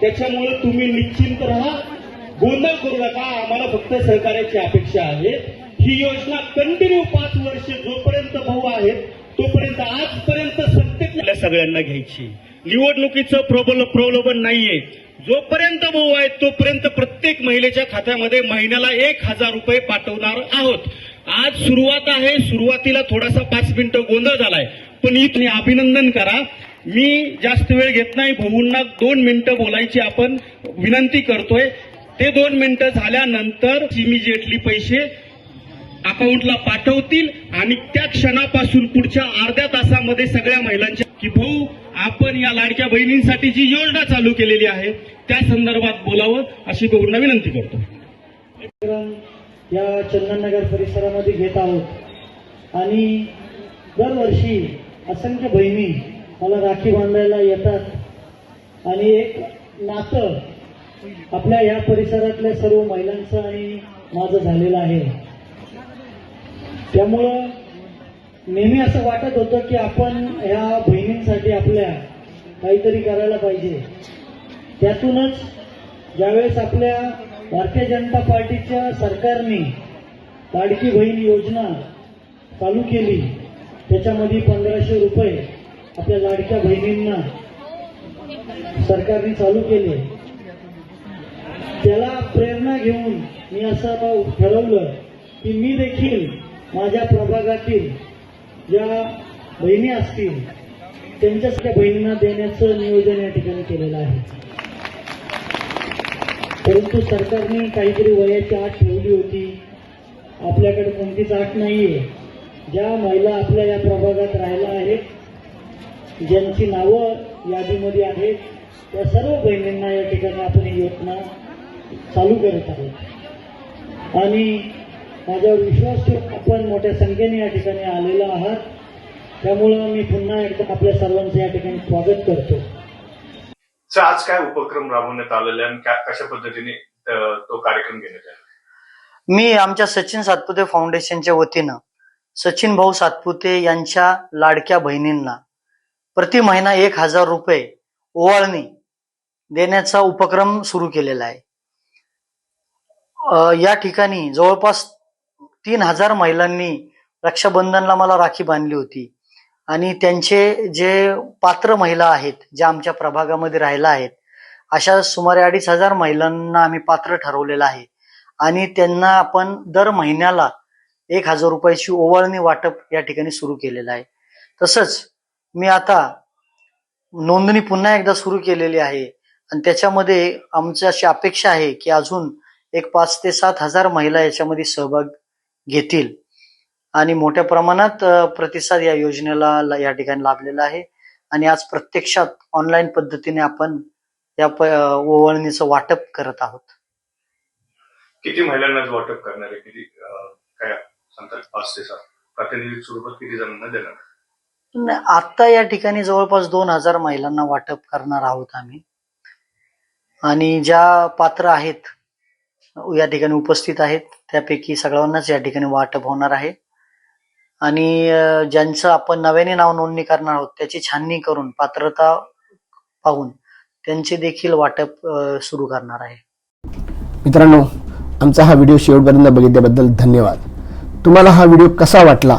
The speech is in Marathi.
त्याच्यामुळे तुम्ही निश्चिंत राहा. गोंधळ करू नका. आम्हाला फक्त सहकार्याची अपेक्षा आहे. ही योजना कंटिन्यू पाच वर्ष जोपर्यंत भाऊ आहेत तोपर्यंत आजपर्यंत सत्तेत सगळ्यांना घ्यायची. निवडणुकीचं प्रबल प्रलोभन नाहीये. जोपर्यंत भाऊ आहेत तोपर्यंत प्रत्येक महिलेच्या खात्यामध्ये महिन्याला एक हजार रुपये पाठवणार आहोत. आज सुरुवात आहे. सुरुवातीला थोडासा पाच मिनिटं गोंधळ झालाय. पण इथं अभिनंदन करा. मी जास्त वेळ घेत नाही भाऊंना दोन मिनिटं बोलायची आपण विनंती करतोय. ते दोन मिनिटं झाल्यानंतर इमिजिएटली पैसे अकाउंटला पाठवतील आणि त्या क्षणापासून पुढच्या अर्ध्या तासामध्ये सगळ्या महिलांच्या की भाऊ आपण या लाडक्या बहिणींसाठी जी योजना चालू केलेली आहे त्या संदर्भात बोलावं अशी गौरना विनंती करतो. या चंदननगर परिसरामध्ये घेत आहोत. आणि दरवर्षी असंख्य बहिणी मला राखी बांधायला येतात. आणि एक नातं आपल्या या परिसरातल्या सर्व महिलांचं आणि माझं झालेलं आहे. त्यामुळं नेहमी असं वाटत होतं की आपण ह्या बहिणींसाठी आपल्या काहीतरी करायला पाहिजे. त्यातूनच ज्यावेळेस आपल्या भारतीय जनता पार्टीच्या सरकारने लाडकी बहीण योजना चालू केली त्याच्यामध्ये पंधराशे रुपये आपल्या लाडक्या बहिणींना सरकारने चालू केले. त्याला प्रेरणा घेऊन मी असं ठरवलं की मी देखील माझ्या प्रभागातील ज्या बहिणी असतील त्यांच्यासारख्या बहिणींना देण्याचं नियोजन या ठिकाणी केलेलं आहे. परंतु सरकारने काहीतरी वयाची आठ ठेवली होती. आपल्याकडे कोणतीच आठ नाहीये. ज्या महिला आपल्या या प्रभागात राहिल्या आहेत ज्यांची नावं यादीमध्ये आहेत त्या सर्व बहिणींना या ठिकाणी आपण ही योजना चालू करत आहोत. आणि माझ्यावर विश्वास ठेवून आपण मोठ्या संख्येने या ठिकाणी आलेलो आहात. त्यामुळं मी पुन्हा एकदा आपल्या सर्वांचं या ठिकाणी स्वागत करतो. सर आज काय उपक्रम राबवण्यात आलेले आणि काय- कशा पद्धतीने तो कार्यक्रम घेण्यात आला मी आमच्या सचिन सातपुते फाउंडेशनच्या वतीनं सचिन भाऊ सातपुते यांच्या लाडक्या बहिणींना प्रति महिना एक हजार रुपये ओवाळणी देण्याचा उपक्रम सुरू केलेला आहे. या ठिकाणी जवळपास तीन हजार महिलांनी रक्षाबंधनला मला राखी बांधली होती. आणि त्यांचे जे पात्र महिला आहेत ज्या आमच्या प्रभागामध्ये राहिल्या आहेत अशा सुमारे अडीच हजार महिलांना आम्ही पात्र ठरवलेलं आहे. आणि त्यांना आपण दर महिन्याला एक हजार रुपयाची ओवाळणी वाटप या ठिकाणी सुरू केलेलं आहे. तसंच मी आता नोंदणी पुन्हा एकदा सुरू केलेली आहे. आणि त्याच्यामध्ये आमची अशी अपेक्षा आहे की अजून एक पाच ते सात हजार महिला याच्यामध्ये सहभाग घेतील. आणि मोठ्या प्रमाणात प्रतिसाद या योजनेला या ठिकाणी लाभलेला आहे. आणि आज प्रत्यक्षात ऑनलाईन पद्धतीने आपण या ओवळणीचं वाटप करत आहोत. किती महिलांना वाटप करणार आहे? किती काय सांगतात? पाच ते सात. प्रातिनिधिक स्वरूपात किती जणांना देणार? नाही, आत्ता या ठिकाणी जवळपास दोन हजार महिलांना वाटप करणार आहोत आम्ही. आणि ज्या पात्र आहेत या ठिकाणी उपस्थित आहेत त्यापैकी सगळ्यांनाच या ठिकाणी वाटप होणार आहे. आणि ज्यांचं आपण नव्याने नाव नोंदणी करणार आहोत त्याची छाननी करून पात्रता पाहून त्यांचे देखील वाटप अं, सुरू करणार आहे. मित्रांनो आमचा हा व्हिडिओ शेवटपर्यंत बघितल्याबद्दल धन्यवाद. तुम्हाला हा व्हिडिओ कसा वाटला?